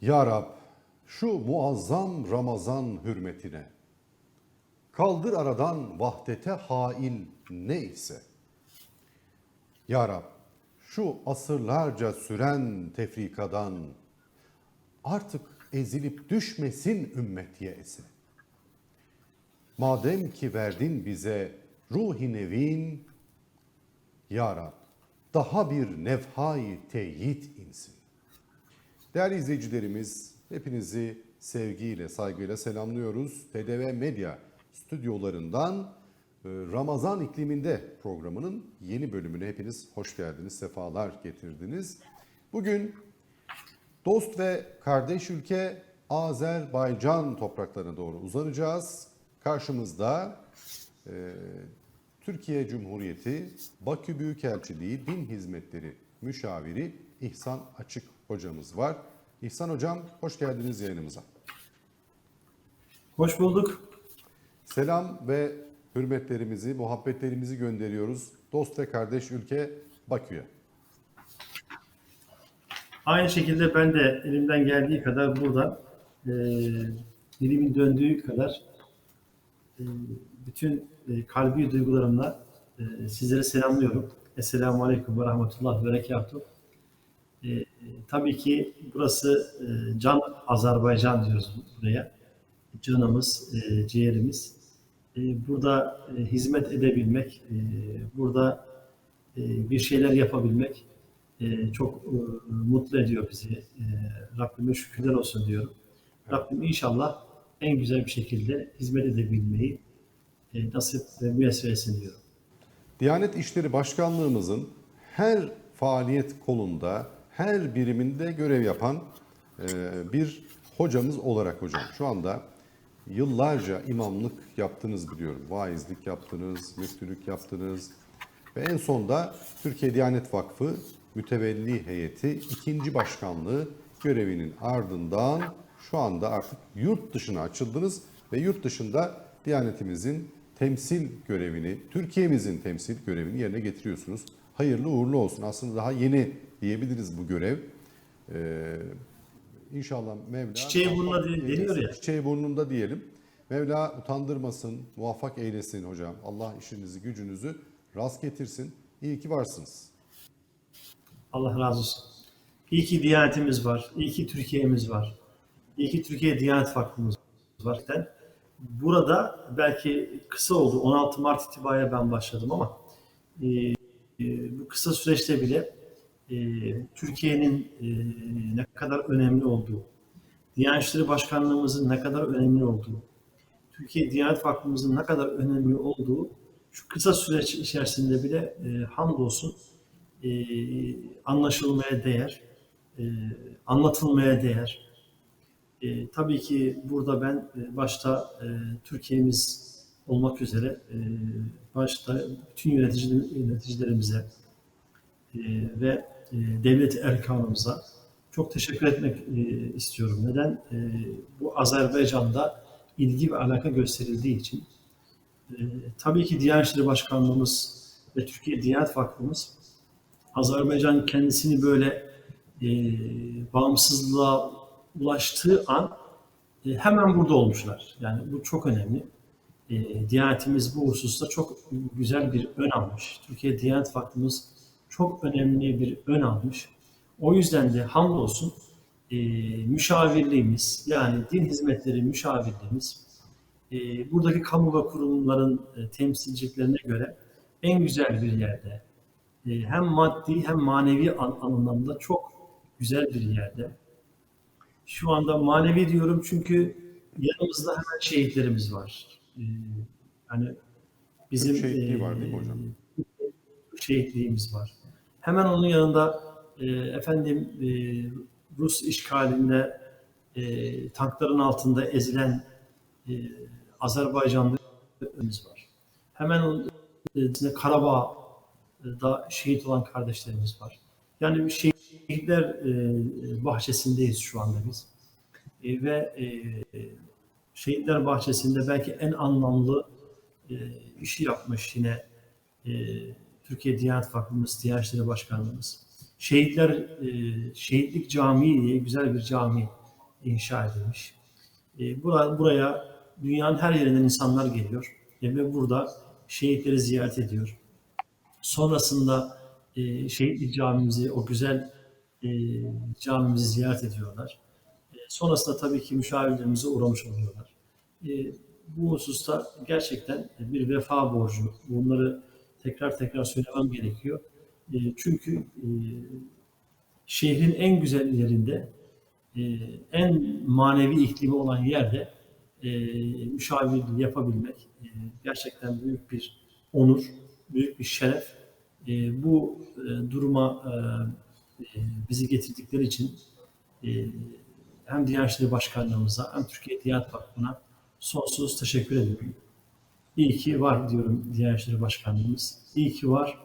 Ya Rab şu muazzam Ramazan hürmetine kaldır aradan vahdete hail neyse. Ya Rab şu asırlarca süren tefrikadan artık ezilip düşmesin ümmet yese. Madem ki verdin bize ruhi nevin, Ya Rab daha bir nevhai teyit insin. Değerli izleyicilerimiz, hepinizi sevgiyle, saygıyla selamlıyoruz. TDV Medya stüdyolarından e, Ramazan ikliminde programının yeni bölümüne hepiniz hoş geldiniz, sefalar getirdiniz. Bugün dost ve kardeş ülke Azerbaycan topraklarına doğru uzanacağız. Karşımızda e, Türkiye Cumhuriyeti Bakü Büyükelçiliği Din Hizmetleri Müşaviri İhsan Açık hocamız var. İhsan hocam hoş geldiniz yayınımıza. Hoş bulduk. Selam ve hürmetlerimizi, muhabbetlerimizi gönderiyoruz dost ve kardeş ülke Bakü'ye. Aynı şekilde ben de elimden geldiği kadar burada e, dilimin döndüğü kadar e, bütün e, kalbi duygularımla e, sizlere selamlıyorum. Esselamu Aleyküm ve Rahmetullah ve Berekatuhu. Tabii ki burası e, Can Azerbaycan diyoruz buraya. Canımız, e, ciğerimiz. E, burada e, hizmet edebilmek, e, burada e, bir şeyler yapabilmek e, çok e, mutlu ediyor bizi. E, Rabbime şükürler olsun diyorum. Rabbim inşallah en güzel bir şekilde hizmet edebilmeyi e, nasip ve müyesser etsin diyorum. Diyanet İşleri Başkanlığımızın her faaliyet kolunda, her biriminde görev yapan e, bir hocamız olarak hocam. Şu anda yıllarca imamlık yaptınız biliyorum. Vaizlik yaptınız, müftülük yaptınız. Ve en sonda Türkiye Diyanet Vakfı Mütevelli Heyeti ikinci başkanlığı görevinin ardından şu anda artık yurt dışına açıldınız ve yurt dışında Diyanetimizin temsil görevini, Türkiye'mizin temsil görevini yerine getiriyorsunuz. Hayırlı uğurlu olsun. Aslında daha yeni diyebiliriz bu görev. Ee, inşallah Mevla... Çiçeği burnuna de- deniyor ya. Çiçeği burnunda diyelim. Mevla utandırmasın, muvaffak eylesin hocam. Allah işinizi, gücünüzü rast getirsin. İyi ki varsınız. Allah razı olsun. İyi ki Diyanetimiz var. İyi ki Türkiye'miz var. İyi ki Türkiye Diyanet Vakfımız var. Burada belki kısa oldu. 16 Mart itibariyle ben başladım ama e, e, bu kısa süreçte bile e, Türkiye'nin e, ne kadar önemli olduğu, Diyanet İşleri Başkanlığımızın ne kadar önemli olduğu, Türkiye Diyanet Vakfımızın ne kadar önemli olduğu şu kısa süreç içerisinde bile e, hamdolsun e, anlaşılmaya değer, e, anlatılmaya değer. E, tabii ki burada ben e, başta e, Türkiye'miz olmak üzere e, başta bütün yönetici, yöneticilerimize e, ve devlet erkanımıza çok teşekkür etmek e, istiyorum. Neden? E, bu Azerbaycan'da ilgi ve alaka gösterildiği için. E, tabii ki Diyanet İşleri Başkanlığımız ve Türkiye Diyanet Vakfımız Azerbaycan kendisini böyle e, bağımsızlığa ulaştığı an e, hemen burada olmuşlar. Yani bu çok önemli. E, Diyanetimiz bu hususta çok güzel bir ön almış. Türkiye Diyanet Vakfımız çok önemli bir ön almış. O yüzden de hamdolsun e, müşavirliğimiz yani din hizmetleri müşavirliğimiz e, buradaki kamu ve kurumların e, temsilciliklerine göre en güzel bir yerde e, hem maddi hem manevi an- anlamda çok güzel bir yerde. Şu anda manevi diyorum çünkü yanımızda hemen şehitlerimiz var. Ee, hani bizim şehitliği e, var değil mi hocam? şehitliğimiz var. Hemen onun yanında e, efendim e, Rus işgalinde e, tankların altında ezilen e, Azerbaycanlılarımız var. Hemen içinde Karabağ'da şehit olan kardeşlerimiz var. Yani şehitler e, bahçesindeyiz şu anda biz. E, ve e, şehitler bahçesinde belki en anlamlı e, işi yapmış yine e, Türkiye Diyanet Vakfımız, Diyanet İşleri Başkanlığımız. Şehitler, e, Şehitlik Camii diye güzel bir cami inşa edilmiş. E, bura, buraya dünyanın her yerinden insanlar geliyor e, ve burada şehitleri ziyaret ediyor. Sonrasında e, şehitlik camimizi, o güzel e, camimizi ziyaret ediyorlar. Sonrasında tabii ki müşavirlerimize uğramış oluyorlar. Bu hususta gerçekten bir vefa borcu. Bunları tekrar tekrar söylemem gerekiyor. E, çünkü e, şehrin en güzel yerinde, e, en manevi iklimi olan yerde e, müşavirliği yapabilmek e, gerçekten büyük bir onur, büyük bir şeref. E, bu e, duruma e, e, bizi getirdikleri için e, hem Diyanet İşleri Başkanlığımıza hem Türkiye Diyanet Vakfı'na sonsuz teşekkür ediyorum. İyi ki var diyorum Diyanet İşleri Başkanlığımız. İyi ki var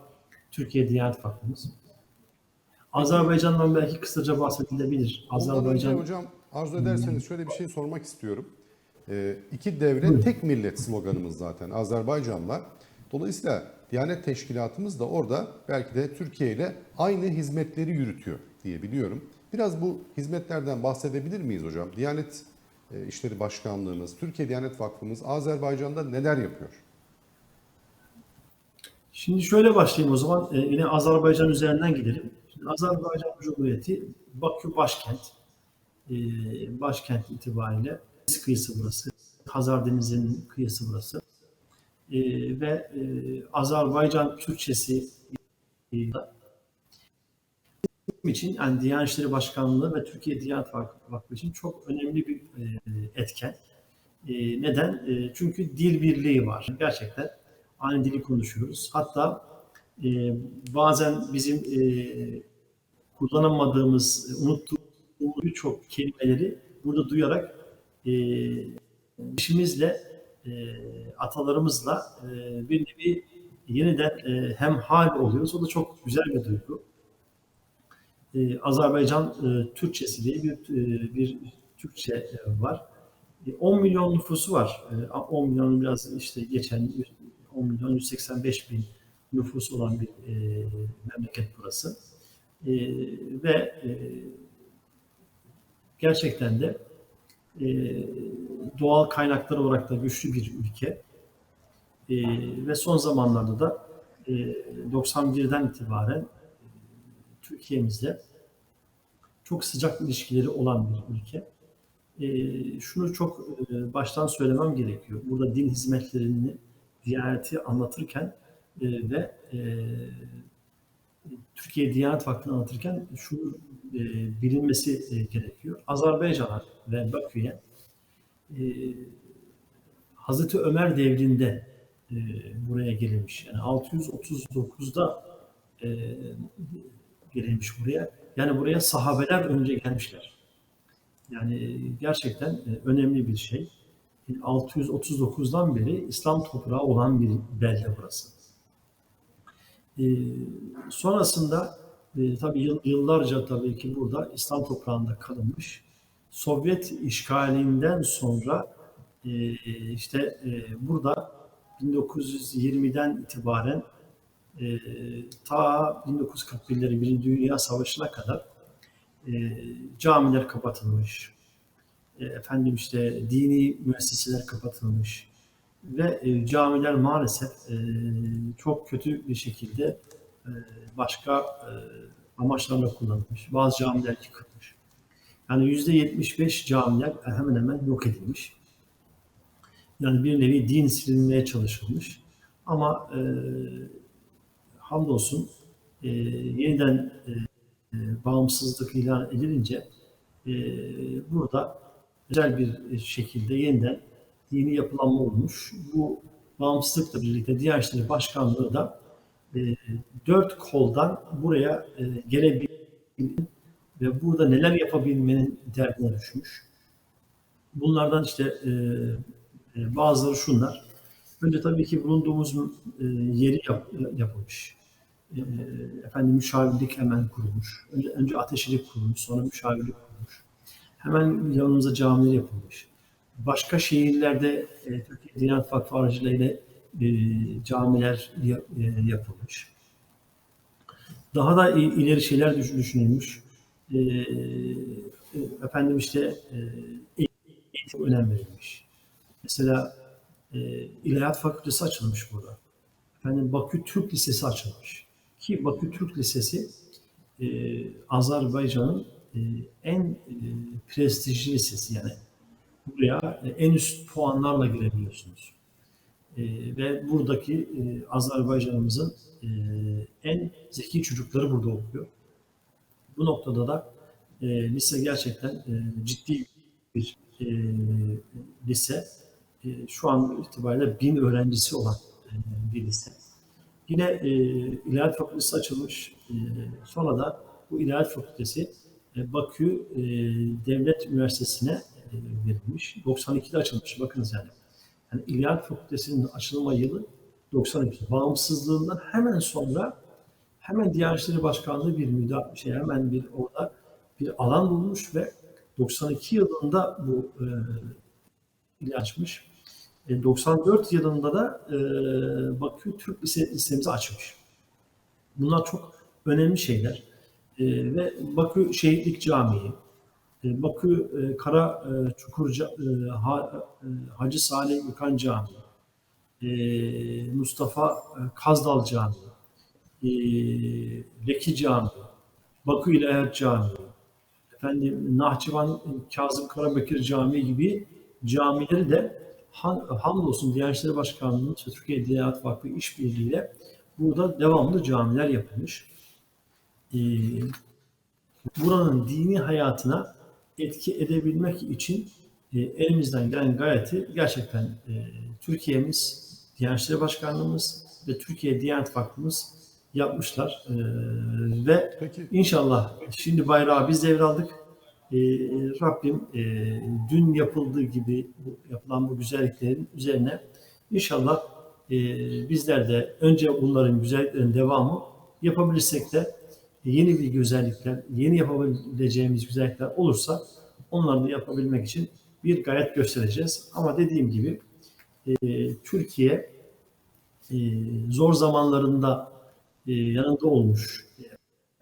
Türkiye Diyanet Vakfımız. Azerbaycan'dan belki kısaca bahsedilebilir. Önce Azerbaycan hocam arzu ederseniz şöyle bir şey sormak istiyorum. Ee, iki devlet tek millet sloganımız zaten Azerbaycan'la. Dolayısıyla Diyanet Teşkilatımız da orada belki de Türkiye ile aynı hizmetleri yürütüyor diye biliyorum. Biraz bu hizmetlerden bahsedebilir miyiz hocam? Diyanet İşleri Başkanlığımız, Türkiye Diyanet Vakfımız Azerbaycan'da neler yapıyor? Şimdi şöyle başlayayım o zaman. Ee, yine Azerbaycan üzerinden gidelim. Şimdi Azerbaycan Cumhuriyeti Bakü başkent. Ee, başkent itibariyle deniz kıyısı burası. Hazar Denizi'nin kıyısı burası. Ee, ve e, Azerbaycan Türkçesi için yani Diyanet İşleri Başkanlığı ve Türkiye Diyanet Vakfı için çok önemli bir e, etken. E, neden? E, çünkü dil birliği var. Gerçekten aynı dili konuşuyoruz. Hatta bazen bizim kullanamadığımız, unuttuğumuz birçok kelimeleri burada duyarak işimizle, atalarımızla bir nevi yeniden hem hal oluyoruz. O da çok güzel bir duygu. E, Azerbaycan e, Türkçesi diye bir e, bir Türkçe e, var. E, 10 milyon nüfusu var. E, 10 milyon biraz işte geçen 10 milyon 185 bin nüfusu olan bir e, memleket burası. E, ve e, gerçekten de e, doğal kaynaklar olarak da güçlü bir ülke. E, ve son zamanlarda da e, 91'den itibaren Türkiye'mizle çok sıcak ilişkileri olan bir ülke. E, şunu çok e, baştan söylemem gerekiyor. Burada din hizmetlerini Diyaneti anlatırken e, ve e, Türkiye Diyanet Vakfı'nı anlatırken şu e, bilinmesi e, gerekiyor. Azerbaycan'a ve Bakü'ye e, Hazreti Ömer devrinde e, buraya gelinmiş. Yani 639'da e, gelinmiş buraya. Yani buraya sahabeler önce gelmişler. Yani gerçekten e, önemli bir şey. 639'dan beri İslam toprağı olan bir belde burası. Ee, sonrasında e, tabii yıllarca tabii ki burada İslam toprağında kalınmış. Sovyet işgalinden sonra e, işte e, burada 1920'den itibaren e, ta 1941'lerin Birinci Dünya Savaşı'na kadar e, camiler kapatılmış, e, efendim işte dini müesseseler kapatılmış ve e, camiler maalesef e, çok kötü bir şekilde e, başka e, amaçlarla kullanılmış. Bazı camiler yıkılmış. Yani yüzde 75 camiler hemen hemen yok edilmiş. Yani bir nevi din silinmeye çalışılmış. Ama e, hamdolsun e, yeniden e, e, bağımsızlık ilan edilince e, burada güzel bir şekilde yeniden dini yapılanma olmuş. Bu bağımsızlıkla birlikte diğer işleri başkanlığı da e, dört koldan buraya e, gelebilmenin ve burada neler yapabilmenin derdine düşmüş. Bunlardan işte e, e, bazıları şunlar. Önce tabii ki bulunduğumuz e, yeri yap, yapılmış. E, efendim müşavirlik hemen kurulmuş. Önce, önce ateşilik kurulmuş, sonra müşavirlik kurulmuş. Hemen yanımıza camiler yapılmış. Başka şehirlerde e, Türkiye Diyanet Vakfı aracılığıyla e, camiler e, yapılmış. Daha da ileri şeyler düşünülmüş. e, efendim işte e, eğitim önem verilmiş. Mesela e, İlahiyat Fakültesi açılmış burada. Efendim Bakü Türk Lisesi açılmış. Ki Bakü Türk Lisesi e, Azerbaycan'ın e, en e, prestijli lisesi yani buraya e, en üst puanlarla girebiliyorsunuz. E, ve buradaki e, Azerbaycan'ımızın e, en zeki çocukları burada okuyor. Bu noktada da e, lise gerçekten e, ciddi bir e, lise. E, şu an itibariyle bin öğrencisi olan e, bir lise. Yine e, İlahiyat Fakültesi açılmış. E, sonra da bu İlahiyat Fakültesi e, Bakü e, Devlet Üniversitesi'ne e, verilmiş. 92'de açılmış. Bakınız yani. yani İlahiyat Fakültesi'nin açılma yılı 92. Bağımsızlığından hemen sonra hemen Diyanet İşleri Başkanlığı bir müda şey hemen bir orada bir alan bulmuş ve 92 yılında bu e, açmış. E, 94 yılında da e, Bakü Türk Lise, Lisemizi açmış. Bunlar çok önemli şeyler. E, ve Bakü Şehitlik Camii, e, Bakü e, Kara e, Çukur e, Ha- e, Hacı Salih Yıkan Camii, e, Mustafa e, Kazdal Camii, e, Leki Camii, Bakü İlahiyat Camii, efendim Nahçıvan Kazım Karabekir Camii gibi camileri de han- hamdolsun Diyanet İşleri Başkanlığı'nın ve Türkiye Diyanet Vakfı işbirliğiyle burada devamlı camiler yapılmış. Ee, buranın dini hayatına etki edebilmek için e, elimizden gelen gayreti gerçekten e, Türkiye'miz, Diyanet İşleri Başkanlığımız ve Türkiye Diyanet Vakfımız yapmışlar. Ee, ve Peki İnşallah şimdi bayrağı biz devraldık. Ee, Rabbim e, dün yapıldığı gibi yapılan bu güzelliklerin üzerine inşallah e, bizler de önce bunların güzelliklerin devamı yapabilirsek de yeni bir güzellikler, yeni yapabileceğimiz güzellikler olursa onları da yapabilmek için bir gayret göstereceğiz. Ama dediğim gibi e, Türkiye e, zor zamanlarında e, yanında olmuş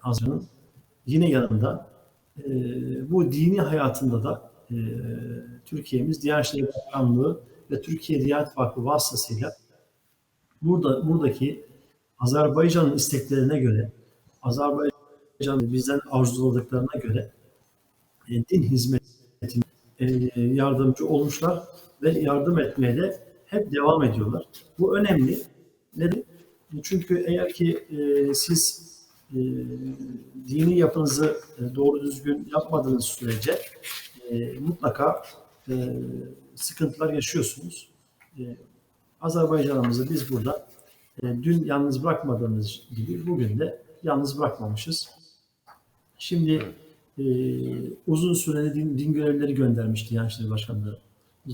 Azra'nın yine yanında e, bu dini hayatında da e, Türkiye'miz Diyanet İşleri Başkanlığı ve Türkiye Diyanet Vakfı vasıtasıyla burada buradaki Azerbaycan'ın isteklerine göre Azerbaycan'ın bizden arzuladıklarına göre e, din hizmetine e, yardımcı olmuşlar ve yardım etmeye de hep devam ediyorlar. Bu önemli. Neden? Çünkü eğer ki e, siz e, dini yapınızı e, doğru düzgün yapmadığınız sürece e, mutlaka e, sıkıntılar yaşıyorsunuz. E, Azerbaycan'ımızı biz burada e, dün yalnız bırakmadığımız gibi bugün de yalnız bırakmamışız. Şimdi e, uzun süreli din, din görevlileri göndermiş Diyanet İşleri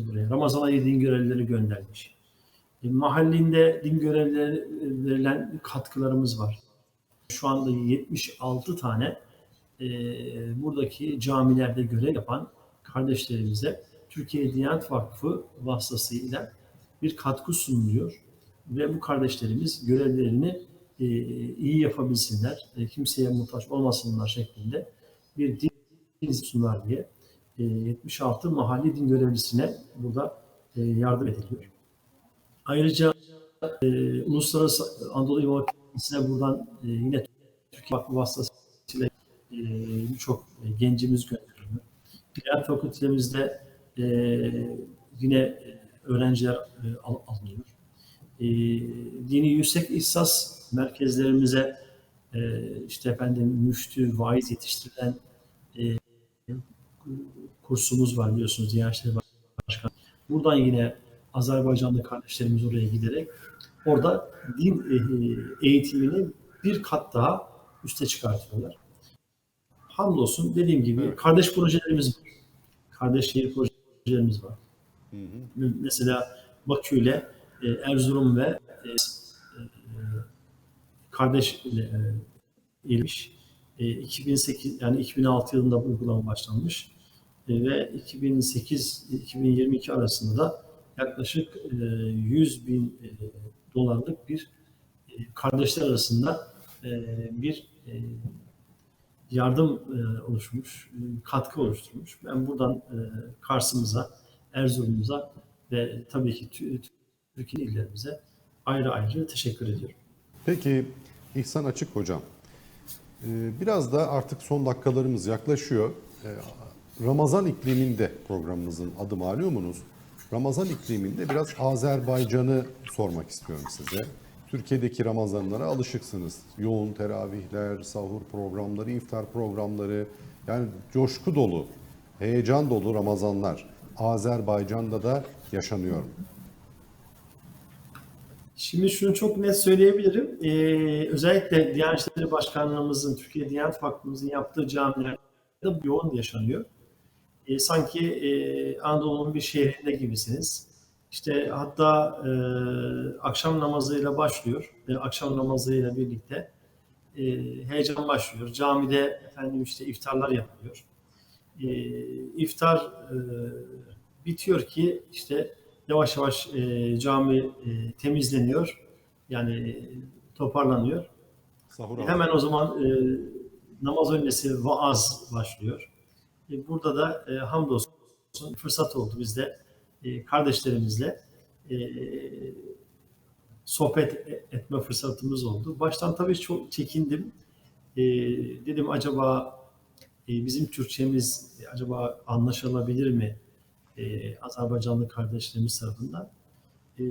buraya. Ramazan ayı din görevlileri göndermiş. E, mahallinde din görevlileri verilen katkılarımız var. Şu anda 76 tane e, buradaki camilerde görev yapan kardeşlerimize Türkiye Diyanet Vakfı vasıtasıyla bir katkı sunuluyor. Ve bu kardeşlerimiz görevlerini e, iyi yapabilsinler, e, kimseye muhtaç olmasınlar şeklinde bir din sunar diye e, 76 mahalli din görevlisine burada e, yardım ediliyor. Ayrıca e, Uluslararası Anadolu İmam Hatip'ine buradan e, yine Türkiye Vakfı vasıtasıyla e, birçok e, gencimiz gönderiliyor. Diğer fakültelerimizde e, yine e, öğrenciler e, al, alınıyor. E, dini yüksek ihsas merkezlerimize e, işte efendim müftü, vaiz yetiştirilen e, kursumuz var biliyorsunuz Diyanet İşleri Başkanı. Buradan yine Azerbaycanlı kardeşlerimiz oraya giderek orada din e, eğitimini bir kat daha üste çıkartıyorlar. Hamdolsun dediğim gibi Evet. kardeş projelerimiz var. Kardeş şehir projelerimiz var. Hı hı. Mesela Bakü ile e, Erzurum ve e, e, kardeş e, ilmiş. E, 2008 yani 2006 yılında bu uygulama başlanmış. E, ve 2008-2022 arasında da yaklaşık e, 100 bin e, dolarlık bir e, kardeşler arasında e, bir e, yardım oluşmuş, katkı oluşturmuş. Ben buradan Kars'ımıza, Erzurum'umuza ve tabii ki tü- tü- Türkiye illerimize ayrı ayrı teşekkür ediyorum. Peki İhsan Açık Hocam, biraz da artık son dakikalarımız yaklaşıyor. Ramazan ikliminde programımızın adı malumunuz. Ramazan ikliminde biraz Azerbaycan'ı sormak istiyorum size. Türkiye'deki Ramazanlara alışıksınız. Yoğun teravihler, sahur programları, iftar programları, yani coşku dolu, heyecan dolu Ramazanlar Azerbaycan'da da yaşanıyor. Şimdi şunu çok net söyleyebilirim. Ee, özellikle Diyanet İşleri Başkanlığımızın, Türkiye Diyanet Vakfımızın yaptığı camilerde yoğun yaşanıyor. Ee, sanki e, Anadolu'nun bir şehrinde gibisiniz. İşte hatta e, akşam namazıyla başlıyor. E, akşam namazıyla birlikte e, heyecan başlıyor. Camide efendim işte iftarlar yapılıyor. E, iftar e, bitiyor ki işte yavaş yavaş e, cami e, temizleniyor. Yani e, toparlanıyor. Sahur Hemen o zaman e, namaz öncesi vaaz başlıyor. E, burada da e, hamdolsun fırsat oldu bizde e, kardeşlerimizle e, sohbet e- etme fırsatımız oldu. Baştan tabii çok çekindim. E, dedim acaba e, bizim Türkçemiz e, acaba anlaşılabilir mi e, Azerbaycanlı kardeşlerimiz tarafından? E,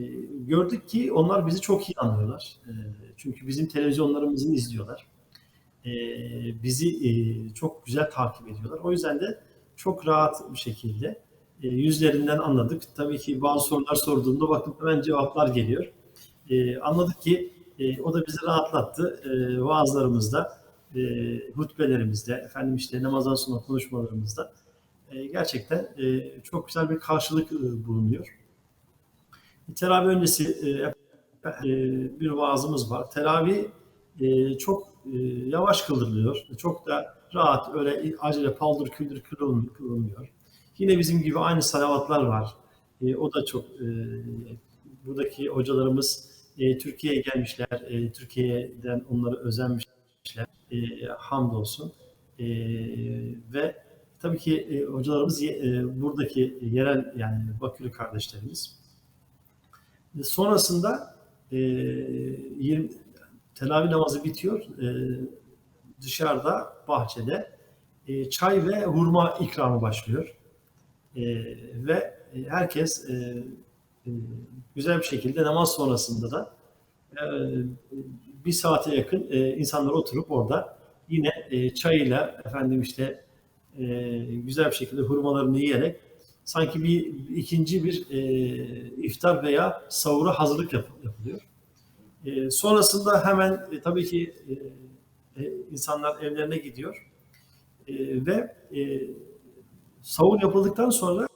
gördük ki onlar bizi çok iyi anlıyorlar. E, çünkü bizim televizyonlarımızı izliyorlar. E, bizi e, çok güzel takip ediyorlar. O yüzden de çok rahat bir şekilde e, yüzlerinden anladık. Tabii ki bazı sorular sorduğumda bakın hemen cevaplar geliyor. E, anladık ki o da bizi rahatlattı. E, vaazlarımızda, hutbelerimizde, efendim işte namazdan sonra konuşmalarımızda gerçekten çok güzel bir karşılık bulunuyor. Teravih öncesi bir vaazımız var. Teravih çok yavaş kıldırılıyor. Çok da rahat öyle acele paldır küldür kılın- kılınmıyor. Yine bizim gibi aynı salavatlar var. E, o da çok e, buradaki hocalarımız e, Türkiye'ye gelmişler. E, Türkiye'den onları özenmişler. E, hamdolsun. E, ve tabii ki e, hocalarımız e, buradaki yerel yani Bakülü kardeşlerimiz. E, Sonrasında e, 20, teravih namazı bitiyor. E, dışarıda, bahçede e, çay ve hurma ikramı başlıyor. E, ve herkes e, e, güzel bir şekilde namaz sonrasında da e, bir saate yakın e, insanlar oturup orada yine e, çayıyla efendim işte e, güzel bir şekilde hurmalarını yiyerek sanki bir ikinci bir e, iftar veya sahura hazırlık yap- yapılıyor. E, sonrasında hemen e, tabii ki e, e, insanlar evlerine gidiyor E, ve e, sahur yapıldıktan sonra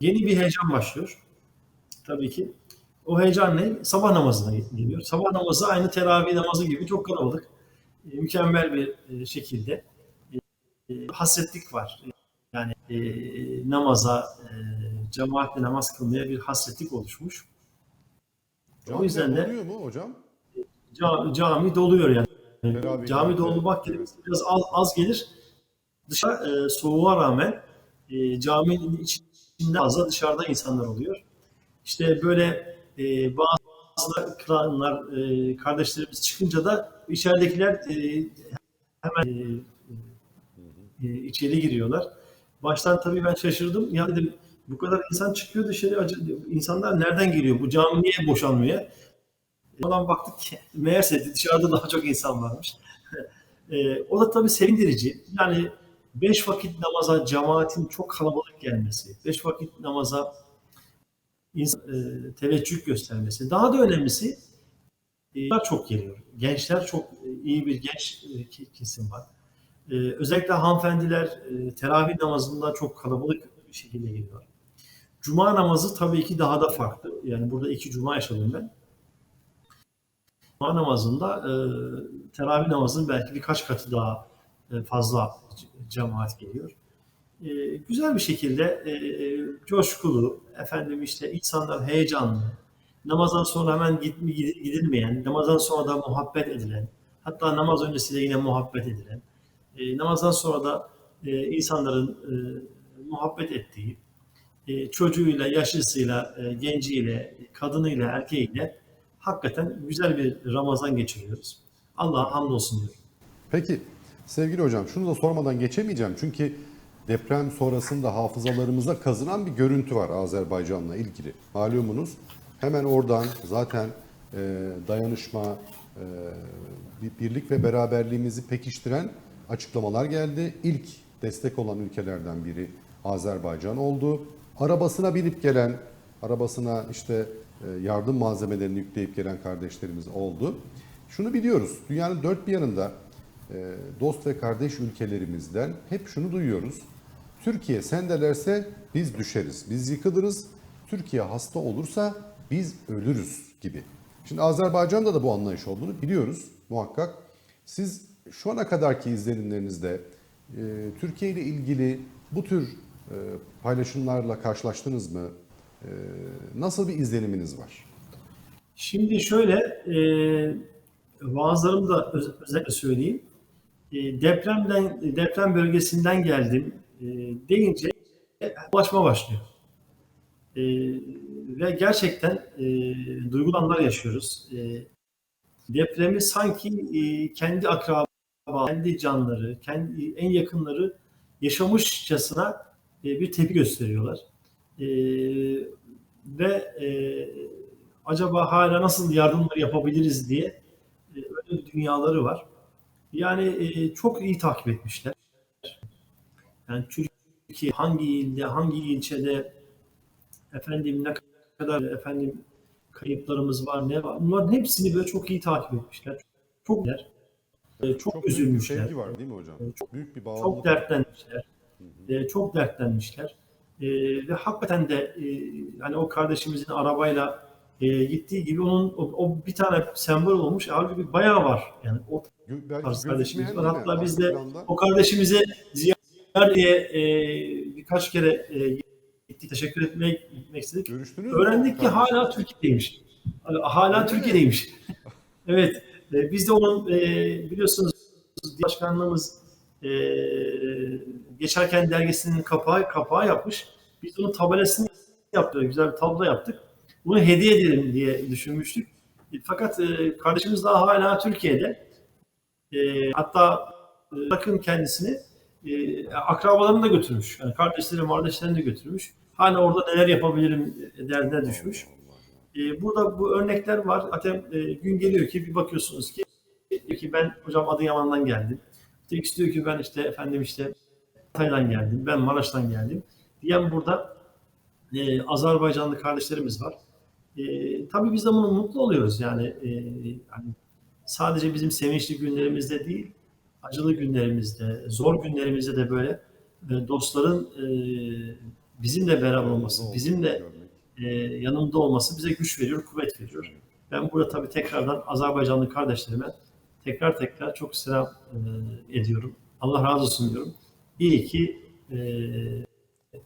yeni bir heyecan başlıyor. Tabii ki. O heyecan ne? Sabah namazına geliyor. Sabah namazı aynı teravih namazı gibi çok kalabalık. E, mükemmel bir e, şekilde e, hasretlik var. Yani e, namaza, e, cemaatle namaz kılmaya bir hasretlik oluşmuş. O yüzden de oluyor mu hocam? cami, cami doluyor yani. Teravih cami bak kelimesi biraz az, az gelir. Dışarı e, soğuğa rağmen e, caminin içinde fazla dışarıda insanlar oluyor. İşte böyle e, bazı kılanlar, e, kardeşlerimiz çıkınca da içeridekiler e, hemen e, e, içeri giriyorlar. Baştan tabii ben şaşırdım. Ya dedim bu kadar insan çıkıyor dışarı. insanlar nereden geliyor? Bu cami niye boşalmıyor? Oradan baktık ki meğerse dışarıda daha çok insan varmış. E, o da tabii sevindirici. Yani beş vakit namaza cemaatin çok kalabalık gelmesi, beş vakit namaza insan, e, teveccüh göstermesi. Daha da önemlisi e, çok geliyor. Gençler çok e, iyi bir genç e, ke- kesim var. E, özellikle hanımefendiler e, teravih namazında çok kalabalık bir şekilde geliyor. Cuma namazı tabii ki daha da farklı. Yani burada iki cuma yaşadım ben. Cuma namazında e, teravih namazının belki birkaç katı daha e, fazla cemaat geliyor. E, güzel bir şekilde e, e, coşkulu, efendim işte insanlar heyecanlı, namazdan sonra hemen gidilmeyen, namazdan sonra da muhabbet edilen, hatta namaz öncesiyle yine muhabbet edilen, E, namazdan sonra da e, insanların e, muhabbet ettiği, e, çocuğuyla, yaşlısıyla, e, genciyle, kadınıyla, erkeğiyle hakikaten güzel bir Ramazan geçiriyoruz. Allah'a hamdolsun diyorum. Peki sevgili hocam şunu da sormadan geçemeyeceğim. Çünkü deprem sonrasında hafızalarımıza kazınan bir görüntü var Azerbaycan'la ilgili. Malumunuz hemen oradan zaten e, dayanışma, bir- birlik ve beraberliğimizi pekiştiren açıklamalar geldi. İlk destek olan ülkelerden biri Azerbaycan oldu. Arabasına binip gelen, arabasına işte e, yardım malzemelerini yükleyip gelen kardeşlerimiz oldu. Şunu biliyoruz, dünyanın dört bir yanında e, dost ve kardeş ülkelerimizden hep şunu duyuyoruz. Türkiye sendelerse biz düşeriz, biz yıkılırız. Türkiye hasta olursa biz ölürüz gibi. Şimdi Azerbaycan'da da bu anlayış olduğunu biliyoruz muhakkak. Siz şu ana kadarki izlenimlerinizde e, Türkiye ile ilgili bu tür paylaşımlarla karşılaştınız mı? E, nasıl bir izleniminiz var? Şimdi şöyle, e, vaazlarımı da öz- özellikle söyleyeyim. E, depremden, deprem bölgesinden geldim e, deyince ulaşma başlıyor. E, ve gerçekten e, duygulu anlar yaşıyoruz. E, depremi sanki e, kendi akraba, kendi canları, kendi en yakınları yaşamışçasına e, bir tepki gösteriyorlar. E, ve e, acaba hala nasıl yardımları yapabiliriz diye e, öyle bir dünyaları var. Yani e, çok iyi takip etmişler. Yani Türkiye hangi ilde, hangi ilçede efendim ne kadar efendim kayıplarımız var, ne var. Bunların hepsini böyle çok iyi takip etmişler. Çok çok, çok, üzülmüşler. sevgi var değil mi hocam? Çok büyük bir bağlılık. Çok dertlenmişler. E, çok dertlenmişler. E, ve hakikaten de e, hani o kardeşimizin arabayla e, gittiği gibi onun o, o bir tane sembol olmuş. Halbuki bayağı var. Yani o tarz kardeşimiz var. Hatta biz de planda. o kardeşimize ziyarete e, birkaç kere e, gittik. Teşekkür etmek, gitmek istedik. Görüştünüz mü? Öğrendik ki Kardeşim. hala Türkiye'deymiş. Hala Türkiye'deymiş. evet. E, biz de onun e, biliyorsunuz başkanlığımız e, geçerken dergisinin kapağı kapağı yapmış. Biz onun tabelasını yaptık. Güzel bir tablo yaptık. Bunu hediye edelim diye düşünmüştük. E, Fakat e, kardeşimiz daha hala Türkiye'de. E, hatta e, bakın kendisini e, akrabalarını da götürmüş. Yani kardeşleri, kardeşlerini de götürmüş. Hala orada neler yapabilirim derdine düşmüş. E, burada bu örnekler var. Zaten e, gün geliyor ki bir bakıyorsunuz ki ki ben hocam Adıyaman'dan geldim. Tek diyor ki ben işte efendim işte Hatay'dan geldim. Ben Maraş'tan geldim. Diyen burada e, Azerbaycanlı kardeşlerimiz var. E, tabii biz de bunu mutlu oluyoruz. Yani e, hani sadece bizim sevinçli günlerimizde değil, acılı günlerimizde, zor günlerimizde de böyle e, dostların e, bizimle beraber olması, bizimle e, yanımda olması bize güç veriyor, kuvvet veriyor. Ben burada tabii tekrardan Azerbaycanlı kardeşlerime tekrar tekrar çok selam e, ediyorum. Allah razı olsun diyorum. İyi ki e,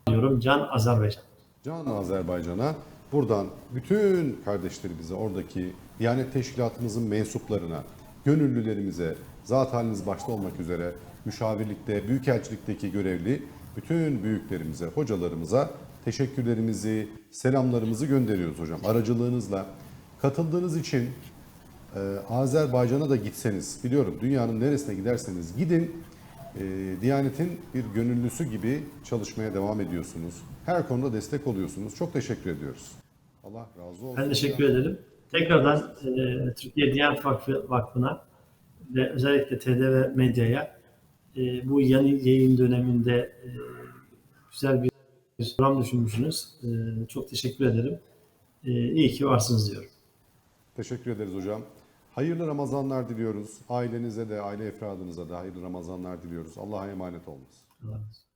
diyorum Can Azerbaycan. Can Azerbaycan'a buradan bütün kardeşlerimize, oradaki Diyanet Teşkilatımızın mensuplarına, gönüllülerimize, zat haliniz başta olmak üzere müşavirlikte, büyükelçilikteki görevli bütün büyüklerimize, hocalarımıza teşekkürlerimizi, selamlarımızı gönderiyoruz hocam. Aracılığınızla katıldığınız için e, Azerbaycan'a da gitseniz, biliyorum dünyanın neresine giderseniz gidin, e, Diyanet'in bir gönüllüsü gibi çalışmaya devam ediyorsunuz. Her konuda destek oluyorsunuz. Çok teşekkür ediyoruz. Allah razı olsun. Ben teşekkür ederim. Tekrardan e, Türkiye Diyanet Vakfı Vakfı'na ve özellikle TDV Medya'ya e, bu yeni yayın döneminde e, güzel bir program düşünmüşsünüz. E, çok teşekkür ederim. E, iyi ki varsınız diyorum. Teşekkür ederiz hocam. Hayırlı Ramazanlar diliyoruz. Ailenize de, aile efradınıza da hayırlı Ramazanlar diliyoruz. Allah'a emanet olunuz. Olsun.